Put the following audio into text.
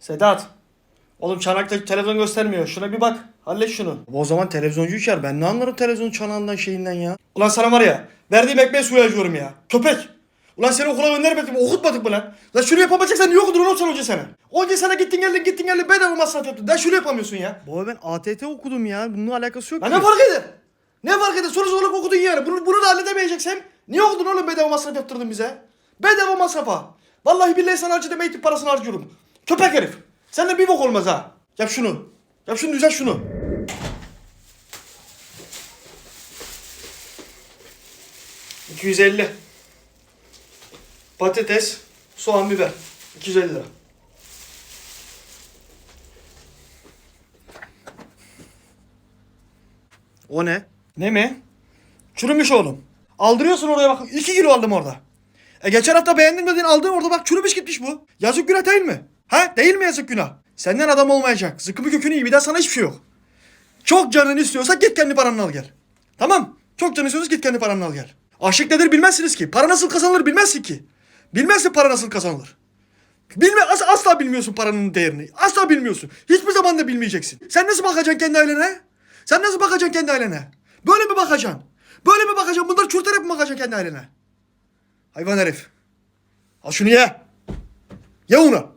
Sedat. Oğlum çanakta televizyon göstermiyor. Şuna bir bak. Hallet şunu. O zaman televizyoncu içer. Ben ne anlarım televizyon çanağından şeyinden ya. Ulan sana var ya. Verdiğim ekmeği suya acıyorum ya. Köpek. Ulan seni okula göndermedik mi? Okutmadık mı lan? Lan şunu yapamayacaksan niye okudun oğlum sen hoca sana? Onca sana gittin geldin gittin geldin bedava masraf yaptın. Lan şunu yapamıyorsun ya. Baba ben ATT okudum ya. Bununla alakası yok Lan ne fark eder? Ne fark eder? Soru olarak okudun yani. Bunu, bunu da halledemeyeceksen niye okudun oğlum bedava masraf yaptırdın bize? Bedava masrafa. Vallahi billahi sana harcı deme eğitim parasını harcıyorum. Köpek herif. Senden bir bok olmaz ha. Yap şunu. Yap şunu düzelt şunu. ...250. Patates, soğan, biber. 250 lira. O ne? Ne mi? Çürümüş oğlum. Aldırıyorsun oraya bak. 2 kilo aldım orada. E geçen hafta beğendim dedin aldın orada bak çürümüş gitmiş bu. Yazık günah değil mi? Ha değil mi yazık günah? Senden adam olmayacak. Zıkkımı kökünü iyi bir daha sana hiçbir şey yok. Çok canın istiyorsa git kendi paranı al gel. Tamam. Çok canın istiyorsa git kendi paranı al gel. Aşık nedir bilmezsiniz ki. Para nasıl kazanılır bilmezsin ki. Bilmezsin para nasıl kazanılır. Bilme, as- asla bilmiyorsun paranın değerini. Asla bilmiyorsun. Hiçbir zaman da bilmeyeceksin. Sen nasıl bakacaksın kendi ailene? Sen nasıl bakacaksın kendi ailene? Böyle mi bakacaksın? Böyle mi bakacaksın? Bunları çürüterek mi bakacaksın kendi ailene? Hayvan herif. Al şunu ye. Ye onu.